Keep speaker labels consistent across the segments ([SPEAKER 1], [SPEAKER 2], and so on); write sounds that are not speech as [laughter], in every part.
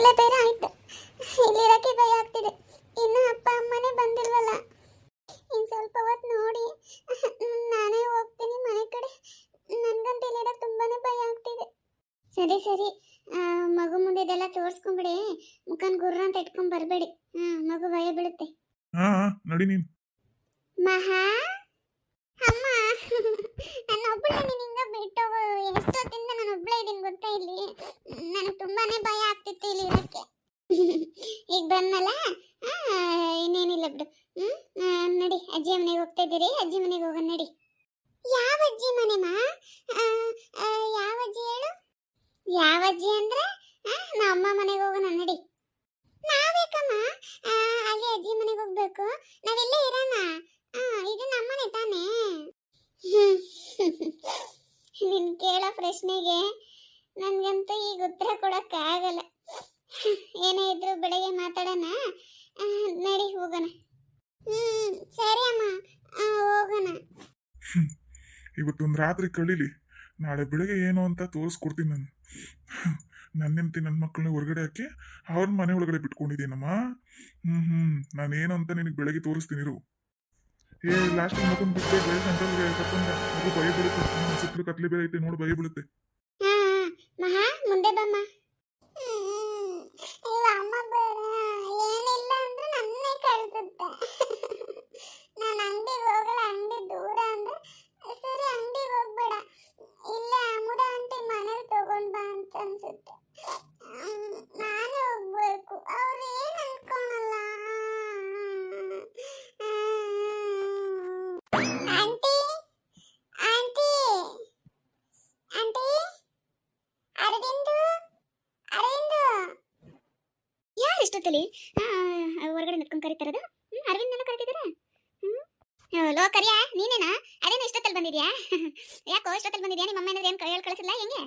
[SPEAKER 1] ಕತ್ಲೆ ಬೇರೆ ಆಯ್ತು. ಇಲ್ಲಿರಕ್ಕೆ ಭಯ ಆಗ್ತಿದೆ. ಇನ್ನು ಅಪ್ಪ ಅಮ್ಮನೇ ಬಂದಿಲ್ವಲ್ಲ? ಇನ್ನು ಸ್ವಲ್ಪ ಹೊತ್ತು ನೋಡಿ. ನಾನೇ ಹೋಗ್ತೀನಿ ಮನೆ ಕಡೆ. ನನ್ಗಂತ ಇಲ್ಲಿರಕ್ಕೆ ತುಂಬಾನೇ ಭಯ ಆಗ್ತಿದೆ. ಸರಿ ಸರಿ. ಮಗು ಮುಂದೆ ಇದೆಲ್ಲ ತೋರಿಸ್ಕೊಂಬಿಡಿ. ಮುಖನ್ ಗುರ್ರ ಅಂತ ಇಟ್ಕೊಂಡ್ ಬರಬೇಡಿ. ಹಾ ಮಗು ಭಯ ಬೀಳುತ್ತೆ.
[SPEAKER 2] ಹಾ ಹಾ, ನಡಿ ನೀನ್.
[SPEAKER 1] ಮಹಾ? ಅಮ್ಮ ನನ್ನ ಒಬ್ಬಳೆ ನಿನ್ನಿಂದ ಬಿಟ್ಟು ಎಷ್ಟೊತ್ತಿಂದ ನಾನು ಒಬ್ಬಳೇ ಇದ್ದೀನಿ ಗೊತ್ತಾ ಇಲ್ಲಿ? ನನಗೆ ತುಂಬಾನೇ ಭಯ ಆಗ್ತಿತ್ತು ಇಲ್ಲಿ ಇರಕ್ಕೆ. ಈಗ ಬಂದಲ್ಲ ಇನ್ನೇನಿಲ್ಲ ಬಿಡು. ಹ್ಮ್ ನಡಿ ಅಜ್ಜಿ ಮನೆಗೆ ಹೋಗ್ತಾ ಇದ್ದೀರಿ. ಅಜ್ಜಿ ಮನೆಗೆ ಹೋಗೋಣ ನಡಿ. ಯಾವ ಅಜ್ಜಿ ಮನೆ ಮಾ? ಆ, ಆ, ಯಾವ ಅಜ್ಜಿ ಹೇಳು? ಯಾವ ಅಜ್ಜಿ ಅಂದ್ರೆ? ನಮ್ಮ ಮನೆಗೆ ಹೋಗೋಣ ನಡಿ. ನಾವೇಕಮ್ಮ ಅಲ್ಲಿ ಅಜ್ಜಿ ಮನೆಗೆ ಹೋಗ್ಬೇಕು. ನಾವೆಲ್ಲೇ ಇರೋಣ. ಆ, ಇದು ನಮ್ಮನೆ ತಾನೇ. [laughs] ನಿನ್ ಕೇಳೋ ಪ್ರಶ್ನೆಗೆ ನನ್ಗಂತೂ ಈಗ ಉತ್ತರ ಕೊಡಕ್ ಆಗಲ್ಲ. [laughs] ಏನೇ ಇದ್ರು ಬೆಳಗ್ಗೆ ಮಾತಾಡೋಣ. ನಡಿ ಹೋಗೋಣ. ಹ್ಮ್ ಸರಿ ಅಮ್ಮ. ಹೋಗೋಣ. [laughs]
[SPEAKER 2] ಇವತ್ತೊಂದು ರಾತ್ರಿ ಕಳೀಲಿ. ನಾಳೆ ಬೆಳಿಗ್ಗೆ ಏನು ಅಂತ ತೋರಿಸ್ಕೊಡ್ತೀನಿ ನಾನು. ನನ್ನ ಹೆಂಡತಿ ನನ್ನ ಮಕ್ಕಳನ್ನ ಹೊರಗಡೆ ಹಾಕಿ ಅವ್ರ ಮನೆ ಒಳಗಡೆ ಬಿಟ್ಕೊಂಡಿದ್ದೀನಮ್ಮ. ಹ್ಮ್ ಹ್ಮ್ ನಾನೇನು ಅಂತ ನಿನಗೆ ಬೆಳಗ್ಗೆ ತೋರಿಸ್ತೀನಿ ಇರು. ಏ ಲಾಸ್ಟ್ ಮಗನ್ ಬಿಟ್ಟೆ ಬೆಳೆ ಸೆಂಟ್ರಲ್ಗೆ ಕರ್ಕೊಂಡ ಮಗು ಭಯ ಬೀಳುತ್ತೆ ಸುತ್ತಲೂ ಕತ್ಲೆ ಬೇರೆ ಐತೆ ನೋಡು ಭಯ ಬೀಳುತ್ತೆ
[SPEAKER 1] ಹಾ ಮಹಾ ಮುಂದೆ ಬಮ್ಮ ಅಯ್ಯೋ ಅಮ್ಮ ಬೇಡ. ಏನಿಲ್ಲ ಅಂದ್ರೆ ನನ್ನೇ ಕಳ್ಸುತ್ತೆ. ನಾನು ಅಂಗಡಿಗೆ ಹೋಗಲ್ಲ ಅಂಗಡಿ ದೂರ ಅಂದ್ರೆ ಸರಿ ಅಂಗಡಿಗೆ ಹೋಗ್ಬೇಡ. ಇಲ್ಲ ಅಮುದ ಅಂತ ಮನೇಲಿ ತಗೊಂಡ್ ಬಾ ಅಂತ ಅನ್ಸುತ್ತೆ. ನಾನು ನಾನೇ ಹೋಗ್ಬೇಕು. ಅವ್ರು ಏನ್ ಅನ್ಕೊಳಲ್ಲ aunty aunty aunty Aravind Aravind ಇಷ್ಟೊತ್ತಲ್ಲಿ ಹೊರಗಡೆ ನಡ್ಕೊಂಡು ಕರೀತಾರದು? ಹ್ಮ್ ಅರವಿಂದ್ನೆಲ್ಲ ಕರೀತಿದಾರ ಹ್ಮ್. ಲೋ, ಕರಿಯಾ, ನೀನೇನಾ? ಅದೇನು ಇಷ್ಟೊತ್ತಲ್ಲಿ ಬಂದಿದ್ಯಾ? [laughs] ಯಾಕೋ ಇಷ್ಟೊತ್ತಲ್ಲಿ ಬಂದಿದ್ಯಾ? ನಿಮ್ಮ ಅಮ್ಮ ಏನಾದ್ರು ಏನು ಕಳಿಸಿಲ್ಲ ಹೆಂಗೆ?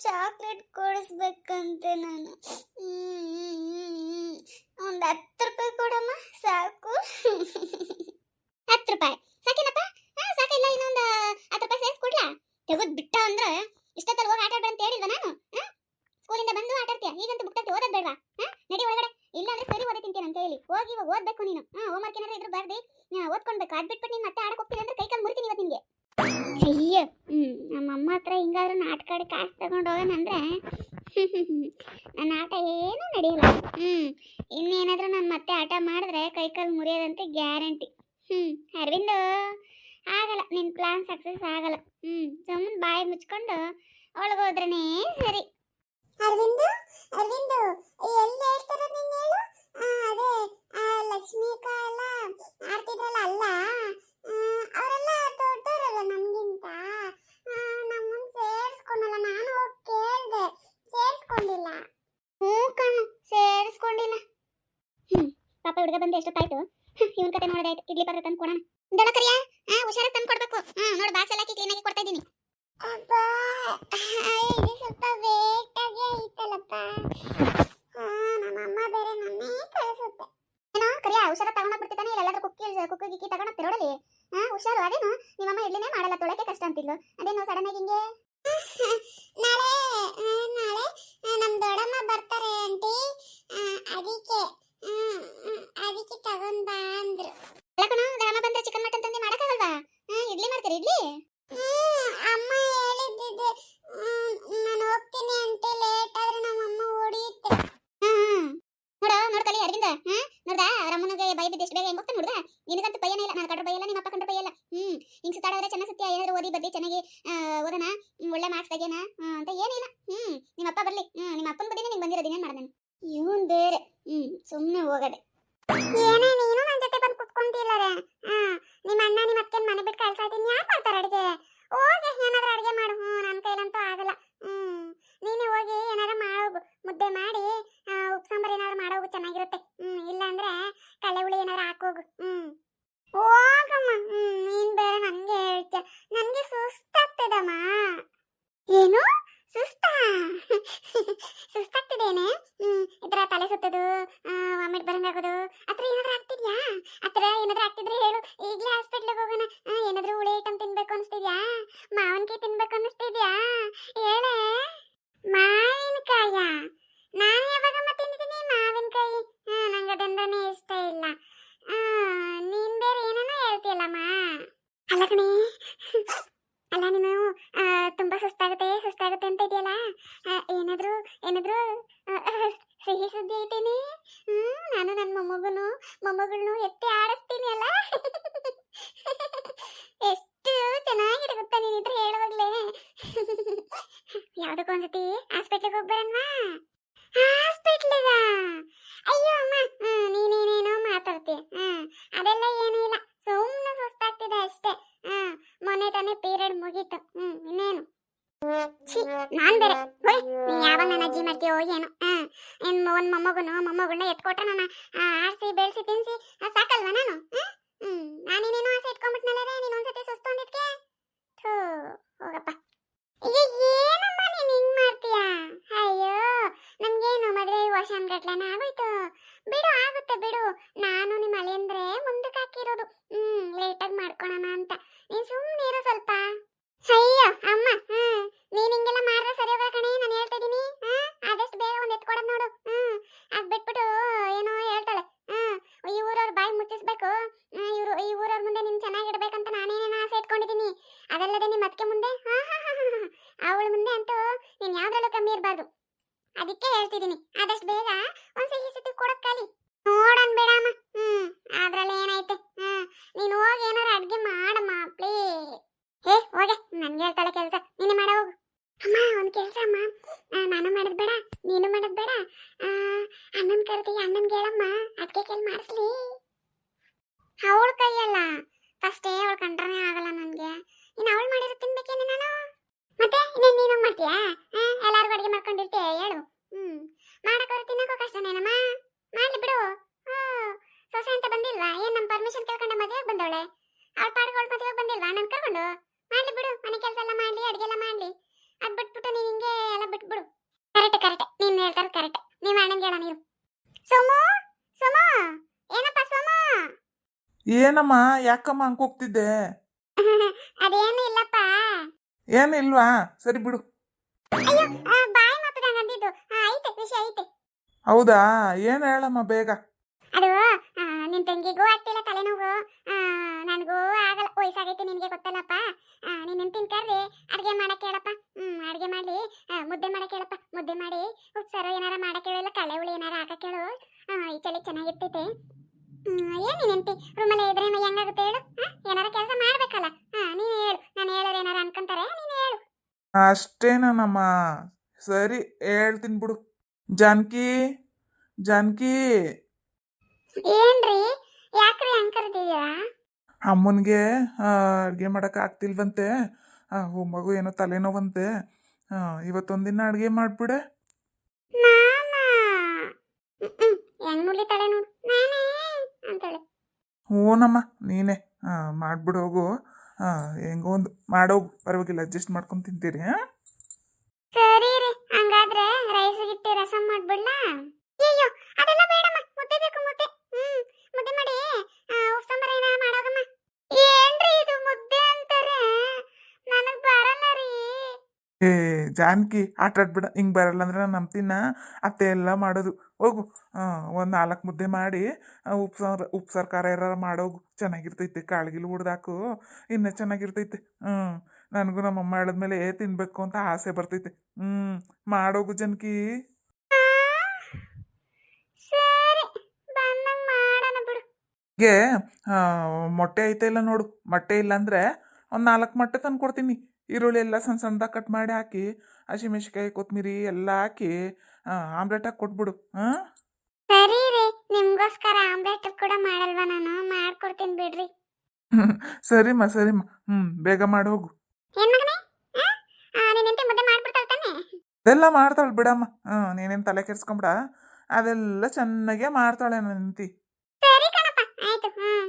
[SPEAKER 1] ಚಾಕ್ಲೇಟ್ ಕೊಡಿಸ್ಬೇಕಂತೆ ನಾನು. ಒಂದು ಹತ್ತು ರೂಪಾಯಿ ಕೊಡಮ್ಮ ಸಾಕು [laughs] ಹತ್ತು ರೂಪಾಯಿ ಸಾಕೇನಪ್ಪ ಹಾ ಸಾಕಿಲ್ಲ ಇನ್ನೊಂದು ಹತ್ತು ರೂಪಾಯಿ ಸೇರಿಸಿ ಕೊಡ್ಲಾ ತೆಗೆದು ಬಿಟ್ಟ ಅಂದ್ರೆ ಇಷ್ಟೊತ್ತಲ್ಲಿ ಹೋಗಿ ಆಟ ಆಡ ಅಂತ ಹೇಳಿಲ್ವ ನಾನು ಹಾ? ಸ್ಕೂಲಿಂದ ಬಂದು ಆಟ ಆಡ್ತೀಯ ಈಗಂತೂ ಬುಕ್ ತೆಗ್ದು ಓದೋದ್ ಬೇಡವಾ ಹಾ ನಡಿ ಒಳಗಡೆ ಇಲ್ಲ ಅಂದ್ರೆ ಸರಿ ಓದಿ ತಿಂತೀನಿ ಅಂತ ಹೇಳಿ ಹೋಗಿ ಇವಾಗ ಓದ್ಬೇಕು ನೀನು ಹಾ ಹೋಮ್ವರ್ಕ್ ಏನಾದ್ರು ಇದ್ರು ಬರ್ದಿ ಹಾ, ಓದ್ಕೊಳ್ಬೇಕು ಅದ್ ಬಿಟ್ಬಿಟ್ಟು ನೀನು ಮತ್ತೆ ಆಡಕ್ಕೆ ಹೋಗ್ತೀನಿ ಅಂದ್ರೆ ಕೈ ಕಾಲು ಮುರಿತೀನಿ ಇವತ್ತು ನಿನ್ಗೆ ಅಯ್ಯೋ ಹ್ಮ್ ನಮ್ಮ ಅಮ್ಮ ಹತ್ರ ಹಿಂಗಾದ್ರೂ ನಾಟಕ ಆಡಿ ಕಾಸು ತಗೊಂಡು ಹೋಗೋಣಂದ್ರೆ ನನ್ನ ಆಟ ಏನೂ ನಡೆಯಲ್ಲ ಹ್ಮ್ ಇನ್ನೇನಾದ್ರೂ ನಾನು ಮತ್ತೆ ಆಟ ಮಾಡಿದ್ರೆ ಕೈ ಕಾಲು ಮುರಿಯೋದಂತೆ ಗ್ಯಾರಂಟಿ. ಹ್ಞೂ ಅರವಿಂದು. ಆಗಲ್ಲ ನಿನ್ ಪ್ಲಾನ್ ಸಕ್ಸಸ್ ಆಗಲ್ಲ. ಹ್ಞೂ ಸುಮ್ಮನೆ ಬಾಯಿ ಮುಚ್ಕೊಂಡು ಒಳಗೋದ್ರನೇ ಸರಿ. ಅರವಿಂದು ಅರವಿಂದು ಎಲ್ಲಿ ಹೇಳ್ತಾರ ನೀನು ಹೇಳು? ಅದೇ ಲಕ್ಷ್ಮೀಕಾ ಎಲ್ಲ ಆಡ್ತಿದ್ರಲ್ಲ ಅಲ್ಲ? ಅವರೆಲ್ಲ ದೊಡ್ಡವರಲ್ಲ ನಮಗಿಂತ? ನಮ್ಮನ್ನು ಸೇರಿಸ್ಕೊಂಡಲ್ಲ ನಾನು ಹೋಗಿ ಕೇಳ್ದೆ. ಸೇರಿಸ್ಕೊಂಡಿಲ್ಲ. ಹ್ಞೂ ಕಣು ಸೇರಿಸ್ಕೊಂಡಿಲ್ಲ. ಹ್ಮ್, ಪಾಪ ಹುಡುಗ ಬಂದು ಎಷ್ಟೊತ್ತಾಯ್ತು? ಇವನ್ ಕತೆ ನೋಡೋದಾಯ್ತು, ಇಡ್ಲಿ ಪಾತ್ರೆ ತಂದು ಕೊಡೋಣ. ದಳ ಕರಿಯಾ ಹಾ ಹುಷಾರ ತಂದು ಕೊಡ್ಬೇಕು. ಹ್ಮ್, ನೋಡಿ ಬಾಕ್ಸ್ ಎಲ್ಲ ಕ್ಲೀನ್ ಆಗಿ ಕೊಡ್ತಾ ಇದ್ದೀನಿ. ನಮ್ಮ ಅಮ್ಮ ಬೇರೆ ನನ್ನೇ ಕಳಿಸುತ್ತೆ. ಏನೋ, ಕರಿಯ ಹುಷಾರ ತಗೊಂಡ್ ಬಿಡ್ತಿದ್ದಾನೆ ಇಲ್ಲ ಕುಕ್ಕಿ ಕುಕ್ಕಿ ಗಿಕ್ಕಿ ನೋಡಲಿ ತಿರೋಡಲಿ ಹಾ, ಹುಷಾರು, ಅದೇನು, ನಿಮ್ಮಮ್ಮ ಇಡ್ಲಿನೇ ಮಾಡಲ್ಲ, ತೊಳಕೆ ಕಷ್ಟ ಅಂತಿದ್ಲು. ಅದೇನು ಸಡನ್ ಆಗಿ ಹಿಂಗೆ ನಾಳೆ ನಾಳೆ ನಮ್ಮ ದೊಡ್ಡಮ್ಮ ಬರ್ತಾರೆ ಆಂಟಿ ಅದಕ್ಕೆ ಅದಕ್ಕೆ ತಗೊಂಡ್ ಬಾ ಅಂದ್ರು ಯಾಕಣ ದೊಡ್ಡಮ್ಮ ಬಂದ್ರೆ ಚಿಕನ್ ಮಟನ್ ತಂದು ಮಾಡಕ್ಕಾಗಲ್ವಾ ಹಾ, ಇಡ್ಲಿ ಮಾಡ್ತೀರಿ ಇಡ್ಲಿ ಅಮ್ಮ ಹೇಳಿದ್ದಿದೆ ನಾನು ಹೋಗ್ತೀನಿ ಅಂತ ಲೇಟ್ ಆದ್ರೆ ನಮ್ಮ ಅಮ್ಮ ಹೊಡಿಯುತ್ತೆ ನೋಡ ನೋಡ್ಕಲಿ ಹಾ ನೋಡ್ದಾ? ರಮ್ಮನಿಗೆ ಭಯ ಬಿದ್ದು ಎಷ್ಟು ಬೇಗ ಹೆಂಗ್ ಹೋಗ್ತಾನೆ ನೋಡ್ದಾ? ನಿನಗಂತೂ ಭಯನೇ ಇಲ್ಲ, ನಾನು ಕಂಡ್ರೆ ಭಯಲ್ಲ ನಿಮ್ಮ ಅಪ್ಪ ಕಂಡ್ರೆ ಭಯಲ್ಲ ಹ್ಮ್, ಹಿಂಗ್ ಸುತ್ತಾಡಿದ್ರೆ ಚೆನ್ನಾಗಿ ಸುತ್ತಿ ಏನಾದ್ರು ಓದಿ ಬರ್ಲಿ ಚೆನ್ನಾಗಿ ಓದೋಣ? ಒಳ್ಳೆ ಮಾರ್ಕ್ಸ್ ತೆಗೆಯೋಣ? ಅಂತ ಏನಿಲ್ಲ. ಹ್ಮ್, ನಿಮ್ಮ ಅಪ್ಪ ಬರ್ಲಿ. ಹ್ಮ್, ನಿಮ್ಮ ಅಪ್ಪನ ಬದಿನೇ ನಿಂಗೆ ಬಂದಿರೋದು, ಇನ್ನೇನ್ ಮಾಡೋದು ಇವನ್ ಬೇರೆ. ಹ್ಮ್ ಸುಮ್ಮನೆ ಹೋಗದೆ. ಏನೇ ನೀನು ನನ್ನ ಜೊತೆ ಬಂದು ಕುತ್ಕೊಂತಿಲ್ಲರೆ ಹಾ ನಿಮ್ಮ ಅಣ್ಣ, ನಿಮ್ಮ ಅತ್ತೆ ಮನೆ ಬಿಟ್ಟು ಕಳ್ಸಾ ಇದೀನಿ ಯಾರು ಮಾಡ್ತಾರೆ ಅಡುಗೆ? ಹೋಗಿ ಏನಾದ್ರೂ ಅಡುಗೆ ಮಾಡು. ಹ್ಞೂ ನನ್ನ ಕೈಲಂತೂ ಆಗಲ್ಲ. ಹ್ಞೂ ನೀನೇ ಹೋಗಿ ಏನಾದ್ರೂ ಮಾಡೋಗು ಮುದ್ದೆ ಮಾಡಿ ಉಪ್ಪು ಸಾಂಬಾರು ಏನಾದ್ರು ಮಾಡೋಗು ಚೆನ್ನಾಗಿರುತ್ತೆ. ಹ್ಞೂ ಇಲ್ಲಾಂದ್ರೆ ಕಳೆ ಹುಳಿ ಏನಾದ್ರು ಹಾಕೋಗು ಹ್ಞೂ ಹೋಗಮ್ಮ. ಹ್ಞೂ ನೀನು ಬೇರೆ ನನಗೆ ಹೇಳ್ತೀಯ. ನನಗೆ ಸುಸ್ತಾಗ್ತದಮ್ಮ ಏನು ಸುಸ್ತಾ ಸುಸ್ತಾಗ್ತಿದೇನೆ ಹ್ಮ್ ಇದ್ರ ತಲೆ ಸುತ್ತದು ವಾಮಿಟ್ ಬರಂಗಾಗೋದು ಆತರ ಏನಾದ್ರೂ ಆಗ್ತಿದ್ಯಾ ಆತರ ಏನಾದ್ರೂ ಆಗ್ತಿದ್ರೆ ಹೇಳು ಈಗಲೇ ಹಾಸ್ಪಿಟ್ಲಿಗೆ ಹೋಗೋಣ ಆ, ಏನಾದ್ರೂ ಹುಳಿ ಐಟಮ್ ತಿನ್ಬೇಕು ಅನಿಸ್ತಿದ್ಯಾ ಮಾವಿನಕಾಯಿ ತಿನ್ಬೇಕು ಅನಿಸ್ತಿದ್ಯಾ ಹೇಳೆ ಮಾವಿನಕಾಯ ನಾನು ಯಾವಾಗಮ್ಮ ತಿಂದಿದ್ದೀನಿ ಮಾವಿನಕಾಯಿ ಹಾ ನಂಗೆ ಅದಂದಾನೆ ಇಷ್ಟ ಇಲ್ಲ ಆ, ನೀನ್ ಬೇರೆ ಏನೇನೋ ಹೇಳ್ತೀಯಲ್ಲಮ್ಮ ಅಲ್ಲ ಕಣೆ ಅಲ್ಲ ನೀನು ಆ, ತುಂಬಾ ಸುಸ್ತಾಗುತ್ತೆ ಸುಸ್ತಾಗುತ್ತೆ ಅಂತ ಇದೆಯಲ್ಲ ಆ, ಏನಾದ್ರೂ ಏನಾದ್ರೂ ಆ, ಆ, ಸಿಹಿ ಸುದ್ದಿ ಐತೇನೆ ಹ್ಮ್ ನಾನು ನನ್ನ ಮೊಮ್ಮಗನು ಮೊಮ್ಮಗಳನ್ನೂ ಎತ್ತಿ ಆಡಿಸ್ತೀನಿ ಅಲ್ಲ? ಎಷ್ಟು ಚೆನ್ನಾಗಿದೆ ಗೊತ್ತಾ ನೀನ್ ಇದ್ರೆ ಹೇಳುವಾಗ್ಲೇ. ಯಾವ್ದಕ್ಕೂ ಒಂದ್ಸತಿ ಹಾಸ್ಪಿಟ್ಲಿಗೆ ಹೋಗಿ ಬರಣ್ವಾ ಹಾಸ್ಪಿಟ್ಲಿಗ ಅಯ್ಯೋ ಅಮ್ಮ proclamado y ನೋಡನ್ ಬೇಡಮ್ಮ. ಹ್ಮ್, ಅದ್ರಲ್ಲಿ ಏನೈತೆ? ಹ್ಮ್, ನೀನು ಹೋಗಿ ಏನಾರ ಅಡ್ಗೆ ಮಾಡಮ್ಮ ಪ್ಲೀಸ್ ಹೇ, ಹೋಗೆ, ನನ್ಗೆ ಹೇಳ್ತಾಳೆ ಕೆಲಸ. ನೀನು ಮಾಡ, ಹೋಗು. ಅಮ್ಮ, ಒಂದ್ ಕೆಲ್ಸ ಅಮ್ಮ. ನಾನು ಮಾಡೋದ್ ಬೇಡ, ನೀನು ಮಾಡದ್ ಬೇಡ. ಅಣ್ಣನ್ ಕರ್ದಿ ಅಣ್ಣನ್ ಹೇಳಮ್ಮ. ಅದಕ್ಕೆ ಕೆಲ್ ಮಾಡಿಸ್ಲಿ. ಅವಳ ಕೈಯಲ್ಲ. ಫಸ್ಟೇ ಅವಳು ಕಂಡ್ರನೇ ಆಗಲ್ಲ ನನ್ಗೆ. ಇನ್ನು ಅವಳು ಮಾಡಿರೋ ತಿನ್ಬೇಕೇನೆ ನಾನು? ಮತ್ತೆ, ಇನ್ನೇನು ನೀನು ಮಾಡ್ತೀಯಾ? ಎಲ್ಲಾರ್ಗು ಅಡಿಗೆ ಮಾಡ್ಕೊಂಡಿರ್ತೀಯ? ಹೇಳು. ಹ್ಮ್ ಮಾಡಕೋರು ತಿನ್ನಕ್ಕೋ ಕಷ್ಟನೇನಮ್ಮ? ಮಾಡ್ಲಿ ಬಿಡು. ಹ್ಞೂ ಸೊಸೆ ಅಂತ ಬಂದಿಲ್ವಾ? ಏನ್ ನಮ್ ಪರ್ಮಿಷನ್ ಕೇಳ್ಕೊಂಡು ಮದುವೆಗೆ ಬಂದವಳೆ? ಅವಳ ಪಾಡ್ಗಳು ಮದುವೆಗೆ ಬಂದಿಲ್ವಾ? ನನ್ ಕರ್ಕೊಂಡು? ಮಾಡ್ಲಿ ಬಿಡು ಮನೆ ಕೆಲಸ ಎಲ್ಲ ಮಾಡ್ಲಿ ಅಡ್ಗೆ ಎಲ್ಲ ಮಾಡ್ಲಿ. ಅದ್ ಬಿಟ್ಬಿಟ್ಟು ನೀನ್ ಹಿಂಗೆ ಎಲ್ಲ ಬಿಟ್ಬಿಡು. Correct correct. ನೀನ್ ಹೇಳ್ತಾರ ಕರೆಕ್ಟ್. ನೀವ್ ಅಣ್ಣಂಗೆ ಹೇಳ ನೀವು ಸೋಮು? ಸೋಮು? ಏನಪ್ಪ ಸೋಮು?
[SPEAKER 3] ಏನಮ್ಮ ಯಾಕಮ್ಮ ಹಂಗೆ ಹೋಗ್ತಿದ್ದೆ [laughs]
[SPEAKER 1] ಅದೇನು ಇಲ್ಲಪ್ಪ.
[SPEAKER 3] ಏನಿಲ್ವಾ ಸರಿ ಬಿಡು.
[SPEAKER 1] ಅಯ್ಯೋ ಆ, ಬಾಯಿ ಮಾತದಂಗ ಅಂದಿದ್ದು. ಆ, ಐತೆ ವಿಷಯ ಐತೆ.
[SPEAKER 3] ಹೌದಾ? ಏನು ಹೇಳಮ್ಮ ಬೇಗ?
[SPEAKER 1] ಅದು ನಿನ್ನ ನಿನ್ ತಂಗಿಗೂ ಆಗ್ತಿಲ್ಲ ತಲೆನೋವು. ನನಗೂ ಆಗಲ್ಲ. ವಯಸ್ಸಾಗೈತೆ ನಿನಗೆ ಗೊತ್ತಲ್ಲಪ್ಪ. ಆ, ತಿನ್ಕರ್ರಿ. ಅಡುಗೆ ಮಾಡಕ್ಕೆ ಹೇಳಪ್ಪ. ಹ್ಞೂ ಅಡುಗೆ ಮಾಡಿ ಆ, ಮುದ್ದೆ ಮಾಡಕ್ಕೆ ಹೇಳಪ್ಪ. ಮುದ್ದೆ ಮಾಡಿ. ಉಪ್ಸಾರು ಏನಾರ ಮಾಡಕ್ಕೆ ಹೇಳು. ಇಲ್ಲ ಕಳೆ ಹುಳಿ ಏನಾರ ಹಾಕಕ್ಕೆ ಹೇಳು. ಈ ಚಳಿ ಚೆನ್ನಾಗಿರ್ತೈತೆ. ಏನು ನೀನ್ ಹೆಂಡ್ತಿ? ರೂಮಲ್ಲೇ ಇದ್ರೆ ಹೆಂಗಾಗುತ್ತೆ ಹೇಳು? ಏನಾರ ಕೆಲಸ ಮಾಡಬೇಕಲ್ಲ. ಹಾಂ ನೀನು ಹೇಳು. ನಾನು ಹೇಳೋರು ಏನಾರ ಅನ್ಕೊಂತಾರೆ ನೀನು ಹೇಳು.
[SPEAKER 3] ಅಷ್ಟೇನಮ್ಮ ಸರಿ ಹೇಳ್ತೀನಿ ಬಿಡು. ಜಾನಕಿ ಜಾನಕಿ.
[SPEAKER 1] ಏನ್ರಿ? ಯಾಕ್ರಿ ಹಂಗ್ ಕರ್ದಿದ್ದೀರಾ
[SPEAKER 3] ಅಮ್ಮನಿಗೆ ಅಡುಗೆ ಮಾಡೋಕೆ ಆಗ್ತಿಲ್ವಂತೆ. ಮಗು ಏನೋ ತಲೆನೋವಂತೆ. ಆ, ಇವತ್ತೊಂದಿನ ಅಡುಗೆ ಮಾಡಿಬಿಡೆ.
[SPEAKER 1] ನಾನಾ? ಹೆಂಗ್ ಮುಲಿತಾಳೆ ನೋಡು. ನಾನೇ ಅಂತಾಳೆ.
[SPEAKER 3] ಹ್ಞೂನಮ್ಮ ನೀನೇ. ಮಾಡ್ಬಿಡು ಹೋಗು. ಹೆಂಗೋ ಒಂದು ಮಾಡೋಗು. ಪರವಾಗಿಲ್ಲ ಅಡ್ಜಸ್ಟ್ ಮಾಡ್ಕೊಂಡು ತಿಂತೀರಿ
[SPEAKER 1] ಸರಿ ರೀ ಹಂಗಾದ್ರೆ ರೈಸ್ ಗಿಟ್ಟಿ ರಸಂ ಮಾಡ್ಬಿಡ್ಲಾ? ಅಯ್ಯೋ ಅದೆಲ್ಲ ಬೇಡಮ್ಮ ಮುದ್ದೆ ಬೇಕು ಮುದ್ದೆ ಹ್ಮ್ ಮುದ್ದೆ ಮಾಡಿ ಆ, ಉಪ್ಪು ಸಾಂಬಾರ್ ಏನಾರ ಮಾಡೋಗಮ್ಮ ಏನ್ರಿ ಇದು ಮುದ್ದೆ ಅಂತಾರೆ ನನಗ್ ಬರಲ್ಲ ರೀ
[SPEAKER 3] ಏ ಜಾನಕಿ ಆಟ ಆಡ್ಬಿಡ ಹಿಂಗೆ ಬರಲ್ಲ ಅಂದ್ರೆ ನಾನು ನಂಬ್ತೀನ? ಅತ್ತೆ ಎಲ್ಲ ಮಾಡೋದು ಹೋಗು. ಒಂದು ನಾಲ್ಕು ಮುದ್ದೆ ಮಾಡಿ ಉಪ್ಸಾರ ಉಪ್ಸಾರ ಖಾರ ಏನಾರ ಮಾಡೋಗು. ಚೆನ್ನಾಗಿರ್ತೈತೆ ಕಾಳ್ಗಿಲ್ ಹುಡ್ದಾಕು ಇನ್ನೂ ಚೆನ್ನಾಗಿರ್ತೈತೆ. ಹ್ಞೂ ನನಗೂ ನಮ್ಮಮ್ಮ ಹೇಳಿದ್ಮೇಲೆ ತಿನ್ನಬೇಕು ಅಂತ ಆಸೆ ಬರ್ತೈತೆ. ಹ್ಞೂ ಮಾಡೋಗು ಜನಕಿ. ಮೊಟ್ಟೆ ಐತೆ ಇಲ್ಲ ನೋಡು. ಮೊಟ್ಟೆ ಇಲ್ಲಾಂದ್ರೆ ಒಂದು ನಾಲ್ಕು ಮೊಟ್ಟೆ ತಂದು ಕೊಡ್ತೀನಿ ಈರುಳ್ಳಿ ಎಲ್ಲ ಸಣ್ಣ ಸಣ್ಣದಾಗಿ ಕಟ್ ಮಾಡಿ ಹಾಕಿ ಹಸಿಮೆಣ್ಸಿಕಾಯಿ ಕೊತ್ತಂಬರಿ ಎಲ್ಲ ಹಾಕಿ ಆಮ್ಲೆಟ್ ಹಾಕಿ ಕೊಟ್ಬಿಡು ಹಾಂ
[SPEAKER 1] ಸರಿ ರೀ ನಿಮ್ಗೋಸ್ಕರ ಆಮ್ಲೆಟ್ ಕೂಡ ಮಾಡಲ್ವಾ ನಾನು? ಮಾಡ್ಕೊಡ್ತೀನಿ ಬಿಡ್ರಿ. [laughs]
[SPEAKER 3] ಸರಿಮ್ಮ ಸರಿಮ್ಮ. ಹ್ಞೂ ಬೇಗ ಮಾಡಿ ಹೋಗು. ಅದೆಲ್ಲ ಮಾಡ್ತಾಳೆ ಬಿಡಮ್ಮ. ಹ್ಞೂ ನೀನೇನು ತಲೆ ಕೆಡ್ಸ್ಕೊಂಬಿಡ? ಅದೆಲ್ಲ ಚೆನ್ನಾಗೇ ಮಾಡ್ತಾಳೆ ನನ್ನ ಹೆಂಡ್ತಿ [laughs]
[SPEAKER 1] ಸರಿ ಕಣಪ್ಪ ಆಯ್ತು ಹ್ಮ್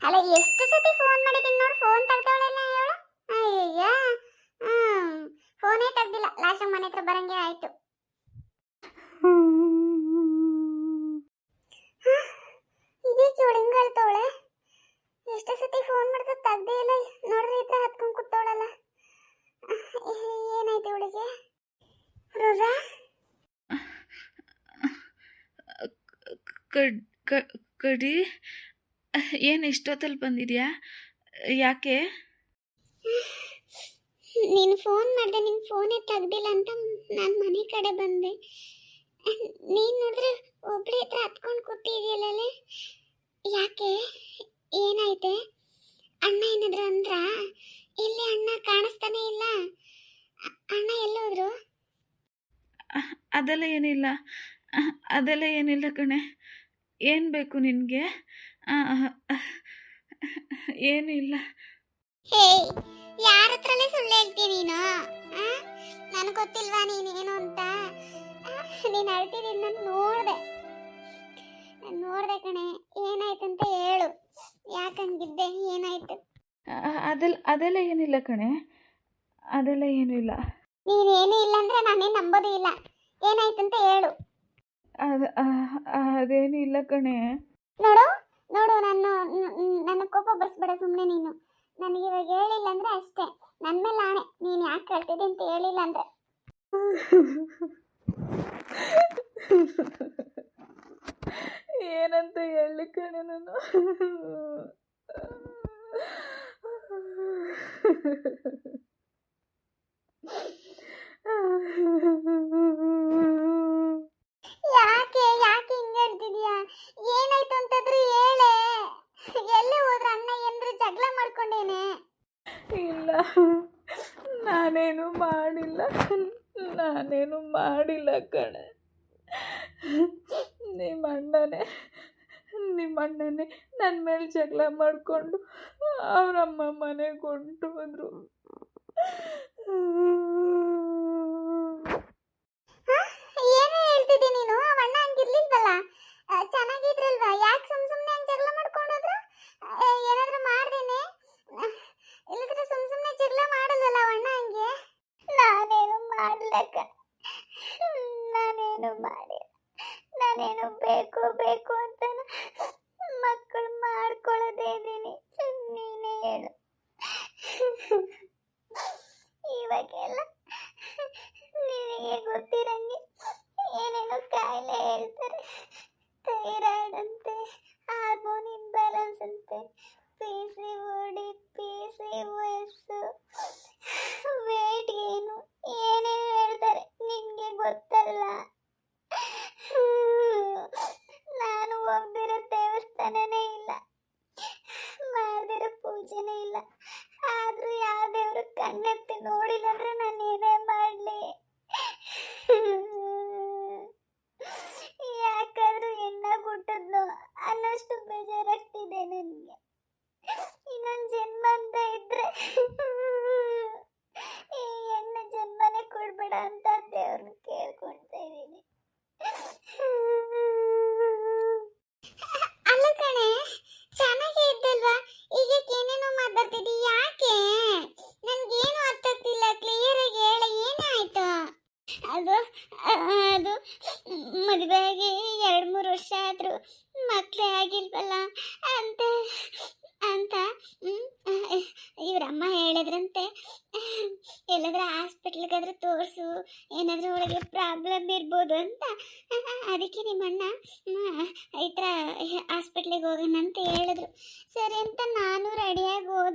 [SPEAKER 1] ಅಲ್ಲ ಎಷ್ಟು ಸತಿ ಫೋನ್ ಮಾಡಿದ್ದೀನಿ ನೋಡು ಫೋನ್ ತೆಗ್ದವಳೆಲ್ಲ ಇವಳು ಅಯ್ಯಯ್ಯ ಹ್ಮ್ ಫೋನೇ ತೆಗ್ದಿಲ್ಲ ಲಾಸ್ಟ್ ಮನೆ ಹತ್ರ ಬರಂಗೆ ಆಯ್ತು ಇದೇ ಹಿಂಗಳ್ತವಳೆ ಎಷ್ಟು ಸತಿ ಫೋನ್ ಮಾಡಿದ್ರೆ ತೆಗ್ದೇ ಇಲ್ಲ ನೋಡ್ರಿ ಇದ್ರ ಹತ್ಕೊಂಡ್ ಕೂತವಳಲ್ಲ ಏನಾಯ್ತು ಇವಳಿಗೆ ರೋಜಾ
[SPEAKER 4] ಕಡ್ ಕ- ಕಡಿ ಏನು ಇಷ್ಟೊತ್ತಲ್ಲಿ ಬಂದಿದ್ಯಾ? ಯಾಕೆ?
[SPEAKER 1] ನೀನು ಫೋನ್ ಮಾಡಿದೆ ನಿನ್ ಫೋನೇ ತೆಗ್ದಿಲ್ಲ ಅಂತ ನಾನು ಮನೆ ಕಡೆ ಬಂದೆ. ನೀನು ನೋಡಿದ್ರೆ ಒಬ್ಳೆ ಹತ್ರ ಹತ್ಕೊಂಡು ಕೂತಿದ್ಯಲ್ಲೇ ಯಾಕೆ? ಏನಾಯ್ತೆ? ಅಣ್ಣ ಏನಾದ್ರು ಅಂದ್ರ? ಇಲ್ಲಿ ಅಣ್ಣ ಕಾಣಿಸ್ತಾನೆ ಇಲ್ಲ? ಅಣ್ಣ ಎಲ್ಲೋದ್ರು?
[SPEAKER 4] ಅದೆಲ್ಲ ಏನಿಲ್ಲ. ಅದೆಲ್ಲ ಏನಿಲ್ಲ ಕಣೆ. ಏನು ಬೇಕು ನಿನಗೆ? ಏನಿಲ್ಲ
[SPEAKER 1] ಹೇ ಯಾರ ಹತ್ರನೇ ಸುಳ್ಳು ಹೇಳ್ತೀಯ ನೀನು? ನನಗೆ ಗೊತ್ತಿಲ್ವಾ ನೀನೇನು ಅಂತ? ನೀನು ಅಳ್ತಿದ್ದೀನಿ ನಾನು ನೋಡಿದೆ. ನೋಡಿದೆ ಕಣೆ ಏನಾಯ್ತಂತ ಹೇಳು. ಯಾಕಂಗಿದ್ದೆ ಏನಾಯ್ತು?
[SPEAKER 4] ಅದೆಲ್ಲ ಅದೆಲ್ಲ ಏನಿಲ್ಲ ಕಣೆ. ಅದೆಲ್ಲ ಏನೂ ಇಲ್ಲ.
[SPEAKER 1] ನೀನೇನು ಇಲ್ಲ ಅಂದ್ರೆ ನಾನೇನು ನಂಬೋದೇ ಇಲ್ಲ. ಏನಾಯ್ತಂತ ಹೇಳು.
[SPEAKER 4] ಅದು ಅದೇನು ಇಲ್ಲ ಕಣೆ.
[SPEAKER 1] ನೋಡು ನೋಡು ನಾನು ನನ್ನ ಕೋಪ ಬರ್ಸ್ಬೇಡ ಸುಮ್ಮನೆ ನೀನು. ನನಗೆ ಇವಾಗ ಹೇಳಿಲ್ಲ ಅಂದ್ರೆ ಅಷ್ಟೇ. ನನ್ನ ಮೇಲೆ ಆಣೆ. ನೀನು ಯಾಕೆ ಕಳ್ತಿದ್ದೆ ಅಂತ ಹೇಳಿಲ್ಲ ಅಂದ್ರೆ.
[SPEAKER 4] ಏನಂತ ಹೇಳಿ ಕಣೆ ನಾನು [laughs]
[SPEAKER 1] ಯಾಕೆ ಯಾಕೆ ಹಿಂಗೆ ಹೇಳ್ತಿದ್ಯಾ ಏನಾಯ್ತು ಅಂತಾದ್ರೂ ಹೇಳೆ ಎಲ್ಲೇ ಹೋದ್ರ ಅಣ್ಣ ಏನ್ರು ಜಗಳ ಮಾಡ್ಕೊಂಡೇನೆ
[SPEAKER 4] ಇಲ್ಲ ನಾನೇನು ಮಾಡಿಲ್ಲ ನಾನೇನು ಮಾಡಿಲ್ಲ ಕಣೆ ನಿಮ್ಮ ಅಣ್ಣನೇ ನಿಮ್ಮ ಅಣ್ಣನೇ ನನ್ನ ಮೇಲೆ ಜಗಳ ಮಾಡಿಕೊಂಡು ಅವರಮ್ಮ ಮನೆಗೆ ಹೊಂಟು ಹೋದ್ರು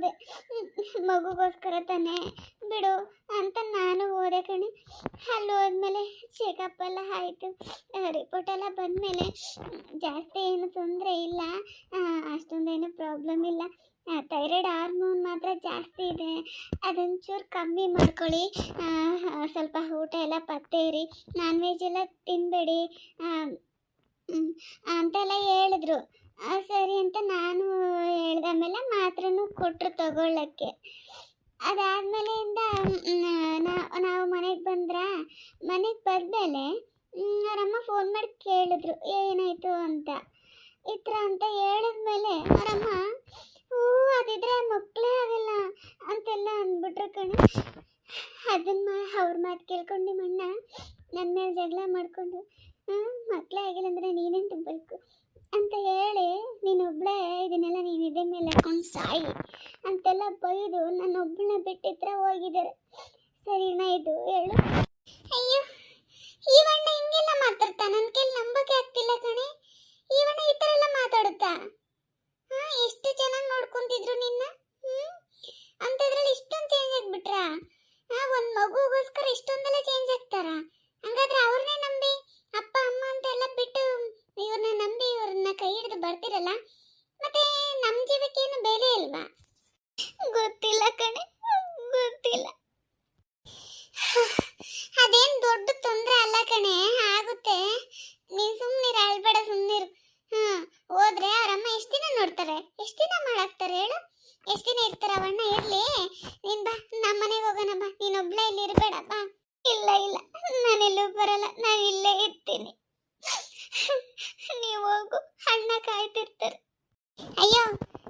[SPEAKER 1] ಹೋದೆ ಮಗುಗೋಸ್ಕರ ತಾನೇ. ಬಿಡು ಅಂತ ನಾನು ಹೋದೆ ಕಣಿ. ಅಲ್ಲಿ ಹೋದ್ಮೇಲೆ ಚೆಕಪ್ ಎಲ್ಲ ಆಯಿತು. ರಿಪೋರ್ಟ್ ಎಲ್ಲ ಬಂದಮೇಲೆ ಜಾಸ್ತಿ ಏನು ತೊಂದರೆ ಇಲ್ಲ. ಅಷ್ಟೊಂದೇನು ಪ್ರಾಬ್ಲಮ್ ಇಲ್ಲ. ಥೈರಾಯ್ಡ್ ಹಾರ್ಮೋನ್ ಮಾತ್ರ ಜಾಸ್ತಿ ಇದೆ. ಅದೊಂಚೂರು ಕಮ್ಮಿ ಮಾಡ್ಕೊಳ್ಳಿ. ಸ್ವಲ್ಪ ಊಟ ಎಲ್ಲ ಪತ್ತೆ ಇರಿ ನಾನ್ ವೆಜ್ ಎಲ್ಲ ತಿನ್ನಬೇಡಿ ಅಂತೆಲ್ಲ ಹೇಳಿದ್ರು. ಸರಿ ಅಂತ ನಾನು ಹೇಳ್ದಾದ್ಮೇಲೆ ಮಾತ್ರನೂ ಕೊಟ್ಟರು ತಗೊಳ್ಳೋಕ್ಕೆ. ಅದಾದ್ಮೇಲೆಯಿಂದ ನಾವು ಮನೆಗೆ ಬಂದ್ರ? ಮನೆಗೆ ಬಂದಮೇಲೆ ಅವರಮ್ಮ ಫೋನ್ ಮಾಡಿ ಕೇಳಿದ್ರು, ಏನಾಯ್ತು ಅಂತ. ಈ ಥರ ಅಂತ ಹೇಳಿದ್ಮೇಲೆ, ಅವರಮ್ಮ, ಹೂ, ಅದಿದ್ರೆ ಮಕ್ಕಳೇ ಆಗಲ್ಲ ಅಂತೆಲ್ಲ ಅಂದ್ಬಿಟ್ರು ಕಣೆ. ಅದನ್ನ ಅವ್ರ ಮಾತು ಕೇಳ್ಕೊಂಡು ನಿಮ್ಮಣ್ಣ ನನ್ನ ಮೇಲೆ ಜಗಳ ಮಾಡಿಕೊಂಡು ಮಕ್ಕಳೇ ಆಗಿಲ್ಲ ಅಂದರೆ ನೀನೇನು ತುಂಬಬೇಕು? ಅಂತ ಹೇಳಿ ನೀನೊಬ್ಳೇ ಇದನ್ನೆಲ್ಲ ನೀನು ಇದೇ ಮೇಲೆ ಹಾಕೊಂಡು ಸಾಯಿ ಅಂತೆಲ್ಲ ಬೈದು ನನ್ನೊಬ್ಬಳನ್ನ ಬಿಟ್ಟಿದ್ರೆ ಹೋಗಿದ್ದಾರೆ ಸರಿನಾ ಇದು ಹೇಳು. ಅಯ್ಯೋ ಈವಣ್ಣ ಹಿಂಗೆಲ್ಲ ಮಾತಾಡ್ತಾ? ನನ್ನ ಕೈಲಿ ನಂಬಕ್ಕೆ ಆಗ್ತಿಲ್ಲ ಕಣೆ. ಈವಣ್ಣ ಈ ಥರ ಎಲ್ಲ ಮಾತಾಡುತ್ತಾ? ಹಾಂ, ಎಷ್ಟು ಚೆನ್ನಾಗಿ ನೋಡ್ಕೊಂತಿದ್ರು ನಿನ್ನ ಹ್ಮ್ ಅಂತದ್ರಲ್ಲಿ ಇಷ್ಟೊಂದು ಚೇಂಜ್ ಆಗ್ಬಿಟ್ರಾ ಹಾ ಒಂದು ಮಗುಗೋಸ್ಕರ ಇಷ್ಟೊಂದೆಲ್ಲ ಚೇಂಜ್ ಆಗ್ತಾರ ಹಂಗಾದ್ರೆ ಅವ್ರನ್ನೇ ನಂಬಿ ಅಪ್ಪ ಅಮ್ಮ ಅಂತ ಎಲ್ಲ ಬಿಟ್ಟು ಇವ್ರನ್ನ ನಂಬಿ ಇವ್ರನ್ನ ಕೈ ಹಿಡಿದು ಬರ್ತಿರಲ್ಲ ಮತ್ತೆ ನಮ್ಮ ಜೀವಕ್ಕೇನು ಬೆಲೆ ಇಲ್ವಾ ಗೊತ್ತಿಲ್ಲ ಕಣೆ ಗೊತ್ತಿಲ್ಲ ಅದೇನ್ ದೊಡ್ಡ ತೊಂದ್ರೆ ಅಲ್ಲ ಕಣೆ ಆಗುತ್ತೆ ನೀನ್ ಸುಮ್ನಿರು ಅಳ್ಬೇಡ ಸುಮ್ನಿರು ಹ್ಮ್ ಹೋದ್ರೆ ಅವ್ರಮ್ಮ ಎಷ್ಟ್ ದಿನ ನೋಡ್ತಾರೆ ಎಷ್ಟ್ ದಿನ ಮಾಡಾಕ್ತಾರೆ ಹೇಳು ಎಷ್ಟ್ ದಿನ ಇರ್ತಾರ ಅವಣ್ಣ ಇರ್ಲಿ ನೀನ್ ಬಾ ನಮ್ಮ ಮನೆಗೆ ಹೋಗೋಣ ಬಾ ನೀನ್ ಒಬ್ಳೆ ಇಲ್ಲಿ ಇರ್ಬೇಡ ಬಾ ಇಲ್ಲ ಇಲ್ಲ ನಾನೆಲ್ಲೂ ಬರಲ್ಲ ನಾನು ಇಲ್ಲೇ ಇರ್ತೀನಿ ನೀವು ಹೋಗು ಅಣ್ಣ ಕಾಯ್ತಿರ್ತಾರೆ ಅಯ್ಯೋ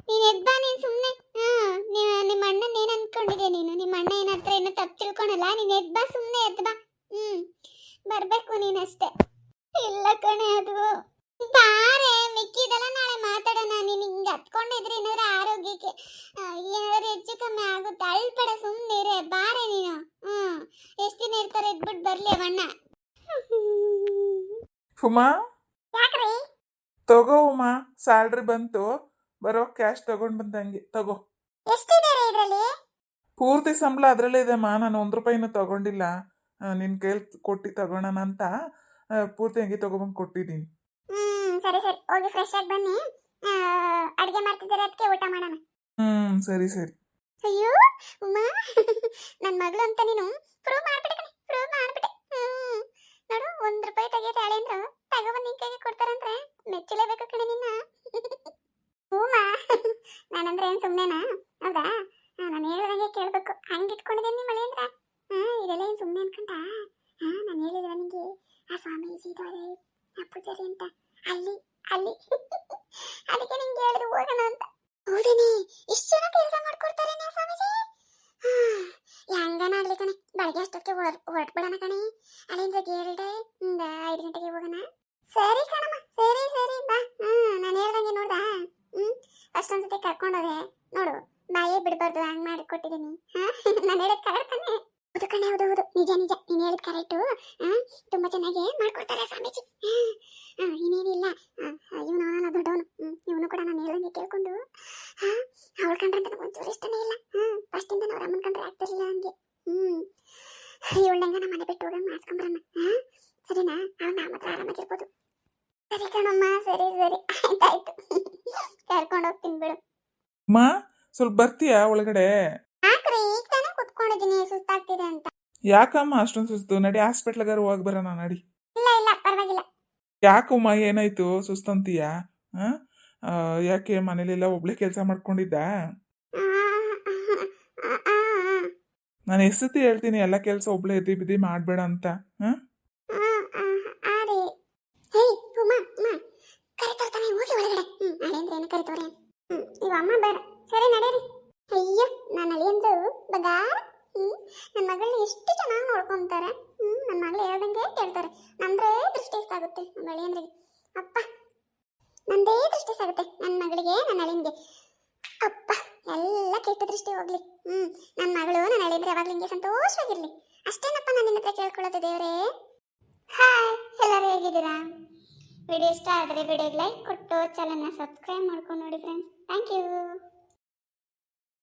[SPEAKER 1] ನೀನ್ ಎದ್ಬಾ ನೀನ್ ಸುಮ್ನೆ ಹ್ಮ್ ನೀವ್ ನಿಮ್ಮ ಅಣ್ಣನ ಏನ್ ಅನ್ಕೊಂಡಿದ್ಯಾ ನೀನು ನಿಮ್ಮ ಅಣ್ಣ ಏನತ್ರ ಏನೋ ತಪ್ಪು ತಿಳ್ಕೊಳಲ್ಲ ನೀನ್ ಎದ್ಬಾ ಸುಮ್ನೆ ಎದ್ಬಾ ಹ್ಮ್ ಬರ್ಬೇಕು ನೀನಷ್ಟೇ ಇಲ್ಲ ಕಣೆ ಅದು ಬಾರೆ ಮಿಕ್ಕಿದೆಲ್ಲ ನಾಳೆ ಮಾತಾಡೋಣ ನೀನ್ ಹಿಂಗ್ ಹತ್ಕೊಂಡಿದ್ರೆ ಏನಾದ್ರು ಆರೋಗ್ಯಕ್ಕೆ ಆ, ಏನಾದ್ರು ಹೆಚ್ಚು ಕಮ್ಮಿ ಆಗುತ್ತೆ ಅಳ್ಬೇಡ ಸುಮ್ನೆ ಇರೇ ಬಾರೆ ನೀನು ಹ್ಮ್ ಎಷ್ಟ್ ದಿನ ಇರ್ತಾರೆ ಇದ್ಬಿಟ್ಟು ಬರ್ಲಿ ಅವಣ್ಣ
[SPEAKER 3] ಉಮಾ
[SPEAKER 1] ಯಾಕ್ರಿ
[SPEAKER 3] ತಗೋ ಉಮಾ ಸ್ಯಾಲ್ರಿ ಬಂತು ಬರೋ ಕ್ಯಾಶ್ ತಗೊಂಡ್ ಬಂದಂಗೆ ತಗೋ.
[SPEAKER 1] ಎಷ್ಟಿದೆ ಇದರಲ್ಲಿ?
[SPEAKER 3] ಪೂರ್ತಿ ಸಂಬಳ ಅದರಲ್ಲೇ ಇದೆಮ್ಮ ನಾನು ಒಂದು ರೂಪಾಯಿನೂ ತಗೊಂಡಿಲ್ಲ. ನಿನ್ನ ಕೈಲಿ ಕೊಟ್ಟು ತಗೋಣ ಅಂತ ಪೂರ್ತಿ ಹಂಗೆ ತಗೊಬಂದು ಕೊಟ್ಟಿದ್ದೀನಿ
[SPEAKER 1] ಹ್ಮ್ ಸರಿ ಸರಿ. ಹೋಗಿ ಫ್ರೆಶ್ ಆಗಿ ಬನ್ನಿ. ಅಡಿಗೆ ಮಾಡ್ತಿದ್ದಾರೆ ಅದಕ್ಕೆ ಊಟ ಮಾಡೋಣ?
[SPEAKER 3] ಹ್ಞೂ ಸರಿ ಸರಿ.
[SPEAKER 1] ಅಯ್ಯೋ ಉಮ್ಮ [laughs] ನನ್ನ ಮಗಳು ಅಂತ ನೀನು. ಪ್ರೂವ್ ಮಾಡ್ಬಿಟ್ಟೆ ಪ್ರೂವ್ ಮಾಡ್ಬಿಟ್ಟೆ. ಹ್ಮ್. ನೋಡು, ಒಂದ್ ರೂಪಾಯಿ ತೆಗಿಯೋದು ಹೇಳಿ ಅಂದ್ರು ತಗೊಬಂದು ನಿನ್ ಕೈಗೆ ಕೊಡ್ತಾರಂದ್ರೆ ಮೆಚ್ಚಲೇಬೇಕು ಕಣೆ ನಿನ್ನ. ಹೂಮಾ ನಾನಂದ್ರೆ ಏನ್ ಸುಮ್ನೆನಾ? ಹೌದಾ? ನಾನು ಹೇಳಿದಂಗೆ ಕೇಳ್ಬೇಕು. ಹಂಗೆ ಇಟ್ಕೊಂಡಿದ್ದೀನಿ ನಿಮ್ಮ ಮಳೆ ಹಾ, ಇದೆಲ್ಲ ಏನ್ ಸುಮ್ನೆ ಅನ್ಕೊಂಡ ಹಾ, ನಾನು ಹೇಳಿದ್ರೆ ನಿಂಗೆ? ಆ ಸ್ವಾಮೀಜಿ ಇದ್ದಾರೆ ಆ ಪೂಜಾರಿ ಅಂತ. ಅಲ್ಲಿ ಅಲ್ಲಿ. ಅದಕ್ಕೆ ನಿಂಗೆ ಹೇಳಿದ್ರು ಹೋಗೋಣ ಅಂತ. ಹೌದೇನೆ? ಇಷ್ಟು ಜನ ಕೆಲಸ ಮಾಡ್ಕೊಡ್ತಾರೆ ಸ್ವಾಮೀಜಿ? ಹೆಂಗನ ಆಗ್ಲಿ ಕಣೆ? ಬೆಳಗ್ಗೆ ಅಷ್ಟೊತ್ತಿಗೆ ಹೊರಟ್ಬಿಡೋಣ ಕಣೆ. ಅಲ್ಲಿಂದ ಗೇರಿಡೆ ಒಂದು ಐದು ಗಂಟೆಗೆ ಹೋಗೋಣ. ಸರಿ ಕಣಮ್ಮ, ಸರಿ ಸರಿ, ಬಾ. ಹ್ಮ್, ನಾನು ಹೇಳ್ದಂಗೆ ನೋಡ್ದಾ. ಹ್ಮ್ ಫಸ್ಟ್ ಒಂದ್ಸತಿ ಕರ್ಕೊಂಡೋದೆ ನೋಡು, ಬಾಯೇ ಬಿಡಬಾರ್ದು, ಹಂಗ್ ಮಾಡಿ ಕೊಟ್ಟಿದ್ದೀನಿ ಹಾ, ನಾನು ಹೇಳೋದು ಕರೆಕ್ಟ್ ಹೌದು ಕಣೆ ಹೌದು ಹೌದು. ನಿಜ ನಿಜ. ನೀನು ಹೇಳಿದ ಕರೆಕ್ಟು ತುಂಬಾ ಚೆನ್ನಾಗಿ ಮಾಡ್ಕೊಡ್ತಾರೆ ಸ್ವಾಮೀಜಿ. ಇನ್ನೇನಿಲ್ಲ ಇವನು ಅವನಲ್ಲ ದೊಡ್ಡವನು. ಇವನು ಕೂಡ ನಾನು ಹೇಳಂಗೆ ಕೇಳ್ಕೊಂಡು ಅವಳ ಕಂಡ್ರೆ ನನಗೆ ಒಂಚೂರು ಇಷ್ಟನೇ ಇಲ್ಲ. ಹ್ಮ್ ಫಸ್ಟ್ ಇಂದ ಅವ್ರ ಅಮ್ಮನ ಕಂಡ್ರೆ ಆಗ್ತಿರಲಿಲ್ಲ ನನಗೆ ಹ್ಮ್ ಇವಳಂಗ ನಮ್ಮ ಮನೆ ಬಿಟ್ಟು ಹೋಗಂಗೆ ಮಾಡ್ಸ್ಕೊಂಬರಮ್ಮ ಹಾ ಸರಿನಾ? ಅವ್ನು ನಮ್ಮ ಹತ್ರ ಆರಾಮಾಗಿರ್ಬೋದು. ಸರಿ ಕಣಮ್ಮ ಸರಿ ಸರಿ. ಆಯ್ತಾಯ್ತು. ಕರ್ಕೊಂಡು ಹೋಗ್ತೀನಿ ಬಿಡು
[SPEAKER 3] ಅಮ್ಮ ಸ್ವಲ್ಪ ಬರ್ತೀಯಾ ಒಳಗಡೆ?
[SPEAKER 1] ಹಾಕ್ರಿ ಈಗ ಕುತ್ಕೊಂಡಿದ್ದೀನಿ ಸುಸ್ತಾಗ್ತಿದೆ ಅಂತ.
[SPEAKER 3] ಯಾಕಮ್ಮ ಅಷ್ಟೊಂದು ಸುಸ್ತು? ನಡಿ ಹಾಸ್ಪಿಟ್ಲ್ಗಾರು ಹೋಗಿ ಬರೋಣ ನಡಿ.
[SPEAKER 1] ಇಲ್ಲ ಇಲ್ಲ ಪರವಾಗಿಲ್ಲ.
[SPEAKER 3] ಯಾಕಮ್ಮ ಏನಾಯ್ತು? ಸುಸ್ತಂತೀಯಾ? ಅಂತೀಯ ಯಾಕೆ ಮನೇಲೆಲ್ಲ ಒಬ್ಳೆ ಕೆಲಸ ಮಾಡ್ಕೊಂಡಿದ್ದ? ನಾನು ಎಷ್ಟತಿ ಹೇಳ್ತೀನಿ ಎಲ್ಲ ಕೆಲಸ ಒಬ್ಳೆ ಎದ್ದಿ ಬಿದ್ದಿ ಮಾಡಬೇಡ ಅಂತ. ಹಾಂ